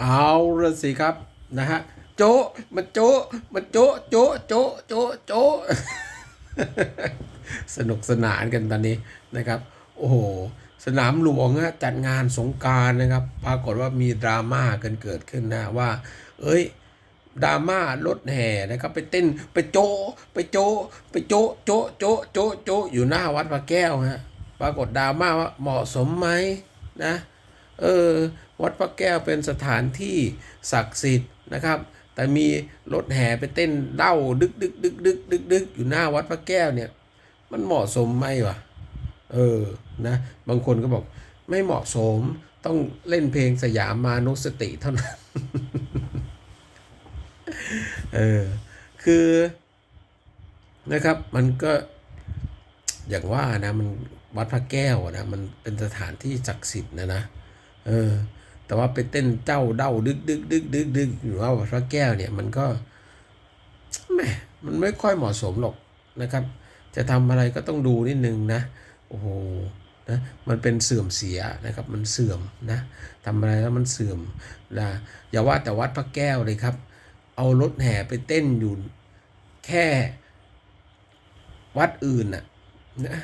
เอาละสิครับนะฮะโจะมันโจะมันโจะโจะโจะโจะโจะสนุกสนานกันตอนนี้นะครับ โอ้โห สนามหลวงฮะจัดงานสงการนะครับ ปรากฏว่ามีดราม่ากันเกิดขึ้นนะว่า เอ้ยดราม่ารถแห่นะครับ ไปเต้นไปโจะไปโจะไปโจะโจะโจะโจะโจะอยู่หน้าวัดพระแก้วฮะปรากฏดราม่าว่าเหมาะสมไหมนะ เออ วัดพระแก้วเป็นสถานที่ศักดิ์สิทธิ์นะครับ แต่มีรถแห่ไปเต้นเด้าดึกดึกดึกดึกดึกดึกอยู่หน้าวัดพระแก้วเนี่ย มันเหมาะสมไหมวะเออนะบางคนก็บอกไม่เหมาะสมต้องเล่นเพลงสยามมานุสติเท่านั้นเออคือนะครับมันก็อย่างว่านะมันวัดพระแก้วนะมันเป็นสถานที่ศักดิ์สิทธิ์นะนะเออ แต่ว่าไปเต้นเจ้าเด้าดึกดึกดึกดึกดึกหรือว่าวัดพระแก้วเนี่ยมันก็แหมมันไม่ค่อยเหมาะสมหรอกนะครับ จะทำอะไรก็ต้องดูนิดนึงนะโอ้โหนะมันเป็นเสื่อมเสียนะครับ มันเสื่อมนะทำอะไรแล้วมันเสื่อมนะอย่าว่าแต่วัดพระแก้วเลยครับ เอารถแห่ไปเต้นอยู่แค่วัดอื่นน่ะนะ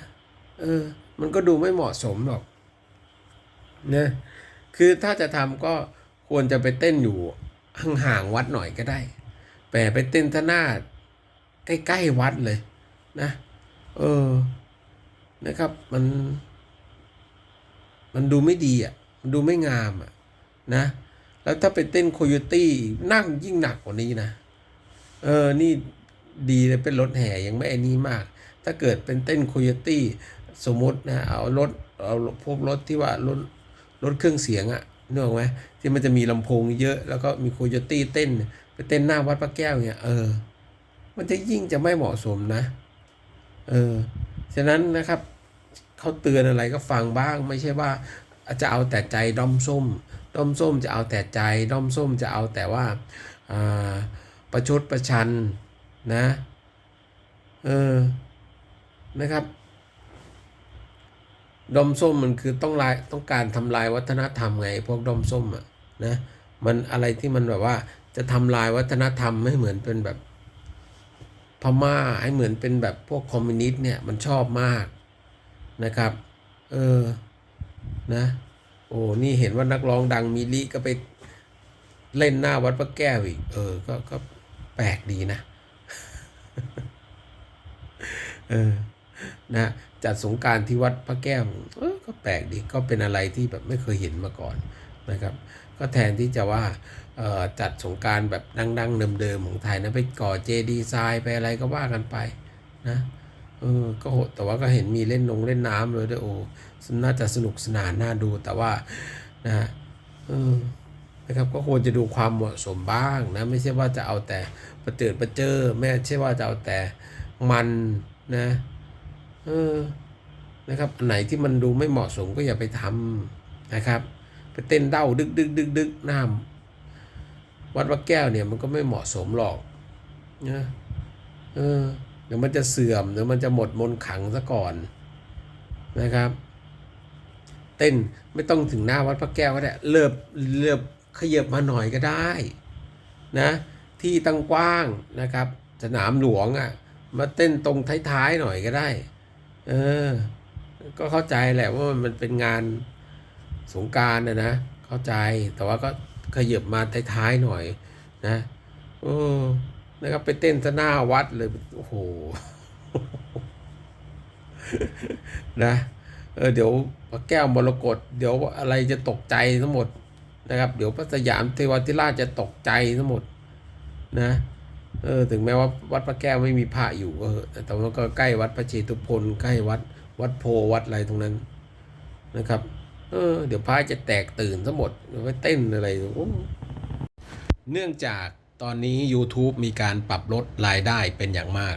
เออ มันก็ดูไม่เหมาะสมหรอกนะ คือถ้าจะทำก็ควรจะไปเต้นอยู่ห่างๆวัดหน่อยก็ได้แต่ไปเต้นท่าหน้าใกล้ๆวัดเลยนะ เออนะครับ มัน มันดูไม่ดีอะ มันดูไม่งามอะ นะ แล้วถ้าไปเต้นโคโยตี้นั่งยิ่งหนักกว่านี้นะ เออ นี่ดีเลยเป็นรถแห่ยังไม่ไอ้นี้มาก ถ้าเกิดเป็นเต้นโคโยตี้สมมตินะ เอารถ เอาพวกรถที่ว่ารถ รถเครื่องเสียงอะนึกออกไหมที่มันจะมีลำโพงเยอะแล้วก็มีโคโยตี้เต้น ไปเต้นหน้าวัดพระแก้วเนี่ยเออ มันจะยิ่งจะไม่เหมาะสมนะ เออฉะนั้นนะครับเขาเตือนอะไรก็ฟังบ้าง ไม่ใช่ว่าจะเอาแต่ใจด้อมส้มด้อมส้มจะเอาแต่ใจด้อมส้มจะเอาแต่ว่าอ่าประชดประชันนะ เออนะครับ ดอมส้มมันคือต้องลายต้องการทำลายวัฒนธรรมไง พวกดอมส้มอะนะมันอะไรที่มันแบบว่าจะทำลายวัฒนธรรมให้เหมือนเป็นแบบพม่าให้เหมือนเป็นแบบพวกคอมมิวนิสต์เนี่ยมันชอบมากนะครับ เออนะโอ้นี่เห็นว่านักร้องดังมิลิก็ไปเล่นหน้าวัดพระแก้วอีก เออ ก็ก็แปลกดีนะ เออ นะ จัดสงการที่วัดพระแก้วเออก็แปลกดีก็เป็นอะไรที่แบบไม่เคยเห็นมาก่อนนะครับ ก็แทนที่จะว่าออจัดสงการแบบดังๆเดิมๆของไทยนะไปก่อเจดีไซน์ไปอะไรก็ว่ากันไปนะเออก็โหแต่ว่าก็เห็นมีเล่นนงเล่นน้ำเลยด้วยโอ้น่าจะสนุกสนานน่าดูแต่ว่านะฮะเออนะครับก็ควรจะดูความเหมาะสมบ้างนะไม่ใช่ว่าจะเอาแต่ประเจิดประเจอไม่ใช่ว่าจะเอาแต่มันนะ เออนะครับอันไหนที่มันดูไม่เหมาะสมก็อย่าไปทำนะครับ ไปเต้นเด้าดึกดึกดึกดึกหน้าวัดวัดแก้วเนี่ยมันก็ไม่เหมาะสมหรอกนะเออเดี๋ยวมันจะเสื่อมเดี๋ยวมันจะหมดมนขังซะก่อนนะครับ เต้นไม่ต้องถึงหน้าวัดพระแก้วก็ได้เลิบเลิบขยับมาหน่อยก็ได้นะที่ตั้งกว้างนะครับ สนามหลวงอะ่ะมาเต้นตรงท้ายๆหน่อยก็ได้ เออ ก็เข้าใจแหละว่ามันเป็นงานสงการนะนะเข้าใจแต่ว่าก็ขยับมาท้ายๆหน่อย นะโอ้นะครับไปเต้นซะหน้าวัดเลยโอ้โหนะเออเดี๋ยวพระแก้วมรกตเดี๋ยวอะไรจะตกใจทั้งหมดนะครับ เดี๋ยวพระสยามเทวทิราชจะตกใจทั้งหมด นะ เออถึงแม้ว่าวัดพระแก้วไม่มีพระอยู่ก็แต่ว่าก็ใกล้วัดพระเชตุพนใกล้วัดวัดโพวัดอะไรตรงนั้นนะครับ เออ เดี๋ยวพระจะแตกตื่นทั้งหมดไปเต้นอะไรเนื่องจากตอนนี้ YouTube มีการปรับลดรายได้เป็นอย่างมาก